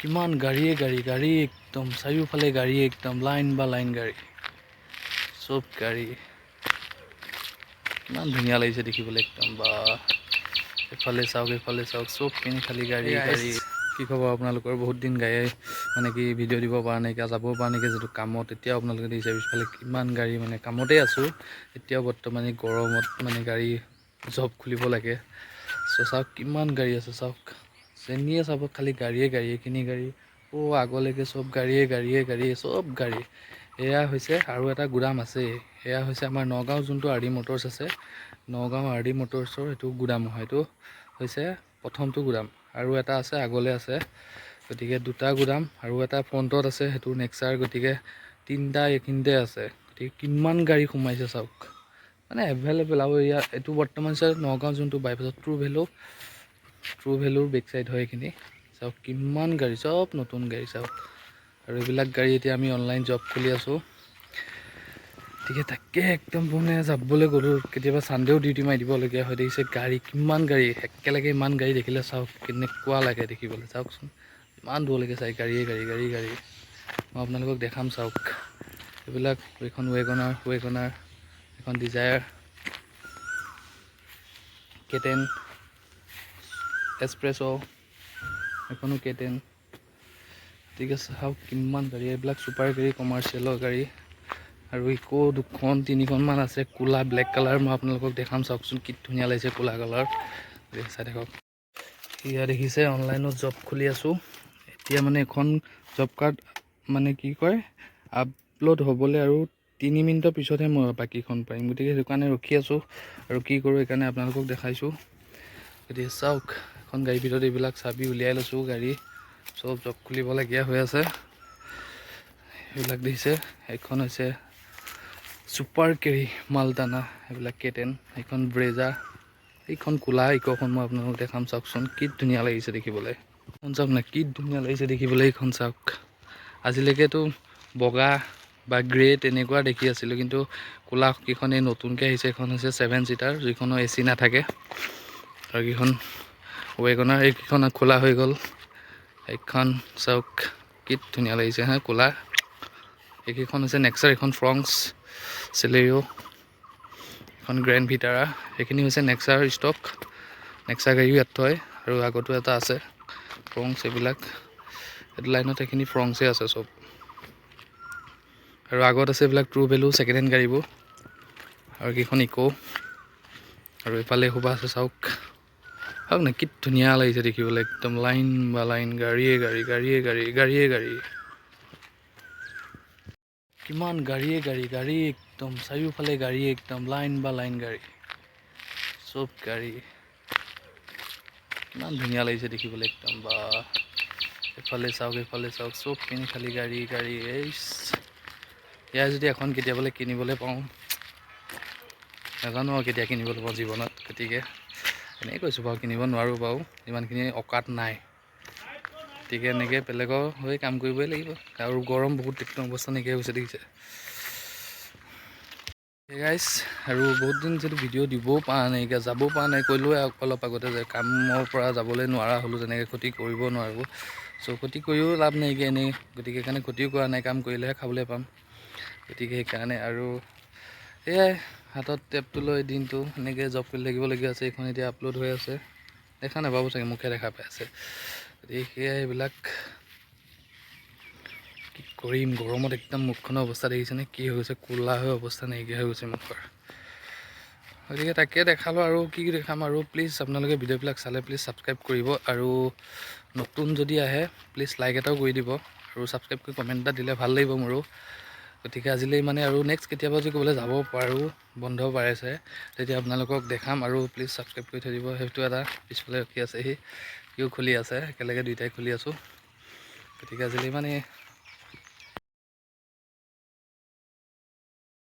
কিমান গাড়ীয়ে গাড়ী গাড়ী একদম চাৰিওফালে গাড়ী একদম লাইন বা লাইন গাড়ী। চব গাড়ী। কিমান ধুনীয়া লাগিছে দেখিবলৈ একদম বা এফালে চাওক এফালে চাওক চব পিনে খালি গাড়ী গাড়ী। কি খবৰ আপোনালোকৰ? বহুত দিন গাড়ী মানে কি ভিডিঅ' দিব পৰা নাইকিয়া যাব পৰা নাইকিয়া যিটো কামত এতিয়াও আপোনালোকে দেখিছে পিছফালে কিমান গাড়ী মানে কামতেই আছোঁ। এতিয়াও বৰ্তমান গৰমত মানে গাড়ী জব খুলিব লাগে। চ' চাওক কিমান গাড়ী আছে চাওক। চেনিয়ে চাব খালি গাড়ীয়ে গাড়ী এইখিনি গাড়ী। অ' আগলৈকে চব গাড়ীয়ে গাড়ীয়ে গাড়ীয়ে চব গাড়ী এয়া হৈছে আৰু এটা গুদাম আছে। এয়া হৈছে আমাৰ নগাঁও যোনটো আৰ ডি মটৰ্ছ আছে। নগাঁও আৰ ডি মটৰ্ছৰ এইটো গুদাম হয়। এইটো হৈছে প্ৰথমটো গুদাম। আৰু এটা আছে, আগলৈ আছে। গতিকে দুটা গুদাম আৰু এটা ফ্ৰণ্টত আছে। সেইটো নেক্সাৰ। গতিকে তিনিটা এইখিনিতে আছে। গতিকে কিমান গাড়ী সোমাইছে চাওক। মানে এভেইলেবল আৰু ইয়াত এইটো বৰ্তমান হৈছে নগাঁও যোনটো বাইপাছত ট্ৰু ভেলু ট্ৰু ভেলুৰ বেক চাইড হয় এইখিনি। চাওক কিমান গাড়ী চব নতুন গাড়ী চাওক। আৰু এইবিলাক গাড়ী এতিয়া আমি অনলাইন জব খুলি আছোঁ। গতিকে তাকে একদম মানে যাবলৈ গ'লোঁ। কেতিয়াবা চানডেও ডিউটি মাৰি দিবলগীয়া হয়। দেখিছে গাড়ী কিমান গাড়ী একেলগে ইমান গাড়ী দেখিলে চাওক কেনেকুৱা লাগে দেখিবলৈ। চাওকচোন ইমান দূৰলৈকে চাই গাড়ীয়ে গাড়ী গাড়ী গাড়ী মই আপোনালোকক দেখাম চাওক। এইবিলাক এইখন ৱেগনাৰ ৱেগনাৰ এখন ডিজায়াৰ এক্সপ্ৰেছ' এখনো কেটেন। ঠিক আছে চাওক কিমান গাড়ী এইবিলাক চুপাৰ গাড়ী কমাৰ্চিয়েলৰ গাড়ী। আৰু ইকো দুখন তিনিখনমান আছে ক'লা ব্লেক কালাৰ মই আপোনালোকক দেখাম চাওকচোন কি ধুনীয়া লাগিছে ক'লা কালাৰ চাই থাকক। এয়া দেখিছে অনলাইনত জব খুলি আছোঁ। এতিয়া মানে এখন জব কাৰ্ড মানে কি কয় আপলোড হ'বলৈ আৰু তিনি মিনিটৰ পিছতহে মই বাকীখন পাৰিম গতিকে সেইটো কাৰণে ৰখি আছোঁ। আৰু কি কৰোঁ সেইকাৰণে আপোনালোকক দেখাইছোঁ। গতিকে চাওক, এখন গাড়ীৰ ভিতৰত এইবিলাক চাবি উলিয়াই লৈছোঁ, গাড়ী চব জব খুলিবলগীয়া হৈ আছে। সেইবিলাক দেখিছে এইখন হৈছে ছুপাৰ কেৰি মালটানা এইবিলাক কেটেন, এইখন ব্ৰেজা, এইখন কোলা ইক'খন মই আপোনালোকক দেখাম, চাওকচোন, কি ধুনীয়া লাগিছে দেখিবলৈ। এইখন চাওক না, কি ধুনীয়া লাগিছে দেখিবলৈ, এইখন চাওক। আজিলৈকেতো বগা বা গ্ৰে তেনেকুৱা দেখি আছিলোঁ, কিন্তু ক'লা কেইখন এই নতুনকৈ আহিছে, এইখন হৈছে ছেভেন ছিটাৰ যিখনৰ এ চি নাথাকে। আৰু ৱেগনাৰ এইকেইখন খোলা হৈ গ'ল। এইখন চাওক কি ধুনীয়া লাগিছে হা ক'লা এইকেইখন হৈছে নেক্সাৰ এইখন ফ্ৰংছ চেলেৰিঅ' এখন গ্ৰেণ্ড ভিটাৰা সেইখিনি হৈছে নেক্সাৰ ষ্টক নেক্সা গাড়ীও ইয়াত থয় আৰু আগতো এটা আছে ফ্ৰংছ এইবিলাক। এইটো লাইনত সেইখিনি ফ্ৰংছেই আছে চব। আৰু আগত আছে এইবিলাক ট্ৰু ভেলু ছেকেণ্ড হেণ্ড গাড়ীবোৰ। আৰু কেইখন ইক' আৰু এইফালে সোপা আছে চাওক। চাওক না, কি ধুনীয়া লাগিছে দেখিবলৈ, একদম লাইন বা লাইন, গাড়ীয়ে গাড়ী গাড়ীয়ে গাড়ী গাড়ীয়ে গাড়ী। কিমান গাড়ীয়ে গাড়ী গাড়ী একদম, চাৰিওফালে গাড়ী একদম, লাইন বা লাইন গাড়ী। চব গাড়ী। কিমান ধুনীয়া লাগিছে দেখিবলৈ, একদম, বা। এফালে চাওক এফালে চাওক, চব পিনে খালি গাড়ী গাড়ী এই ইয়াৰ যদি এখন কেতিয়াবালে কিনিবলৈ পাওঁ, নাজানো আৰু কেতিয়া কিনিবলৈ পাওঁ জীৱনত, গতিকে। এনেই কৈছোঁ বাৰু কিনিব নোৱাৰোঁ বাৰু ইমানখিনি অকাত নাই। গতিকে এনেকৈ বেলেগৰ হৈ কাম কৰিবই লাগিব। আৰু গৰম বহুত একদম অৱস্থা নাইকিয়া হৈছে দেখিছে। গাইজ আৰু বহুত দিন যিহেতু ভিডিঅ' দিবও পৰা নাইকিয়া যাবও পৰা নাই কৰিলোঁ অলপ আগতে যে কামৰ পৰা যাবলৈ নোৱাৰা হ'লোঁ তেনেকৈ ক্ষতি কৰিব নোৱাৰোঁ। চ' ক্ষতি কৰিও লাভ নাইকিয়া এনেই গতিকে সেইকাৰণে ক্ষতিও কৰা নাই কাম কৰিলেহে খাবলৈ পাম। গতিকে সেইকাৰণে আৰু সেয়াই। হাতত টেপটো লৈ দিনটো এনেকৈ জব কৰি থাকিবলগীয়া আছে এইখন এতিয়া আপলোড হৈ আছে। দেখা নাপাব চাগে মুখে দেখা পাই আছে। গতিকে সেয়াই এইবিলাক। কি কৰিম গৰমত একদম মুখখনৰ অৱস্থা দেখিছেনে কি হৈ গৈছে? ক'লা হৈ অৱস্থা নাইকিয়া হৈ গৈছে মুখৰ। গতিকে তাকে দেখালোঁ আৰু কি দেখাম আৰু প্লিজ আপোনালোকে ভিডিঅ'বিলাক চালে প্লিজ ছাবস্ক্ৰাইব কৰিব আৰু নতুন যদি আহে প্লিজ লাইক এটাও কৰি দিব আৰু ছাবস্ক্ৰাইব কৰি কমেণ্ট এটা দিলে ভাল লাগিব মোৰো। গতিকে আজিলৈ মানে আৰু নেক্সট কেতিয়াবা যদি ক'বলৈ যাব পাৰোঁ বন্ধ পাইছে তেতিয়া আপোনালোকক দেখাম আৰু প্লিজ ছাবস্ক্ৰাইব কৰি থৈ দিব। সেইটো এটা পিছফালে ৰখি আছে সি সিও খুলি আছে একেলগে দুয়োটাই খুলি আছোঁ। গতিকে আজিলৈ মানে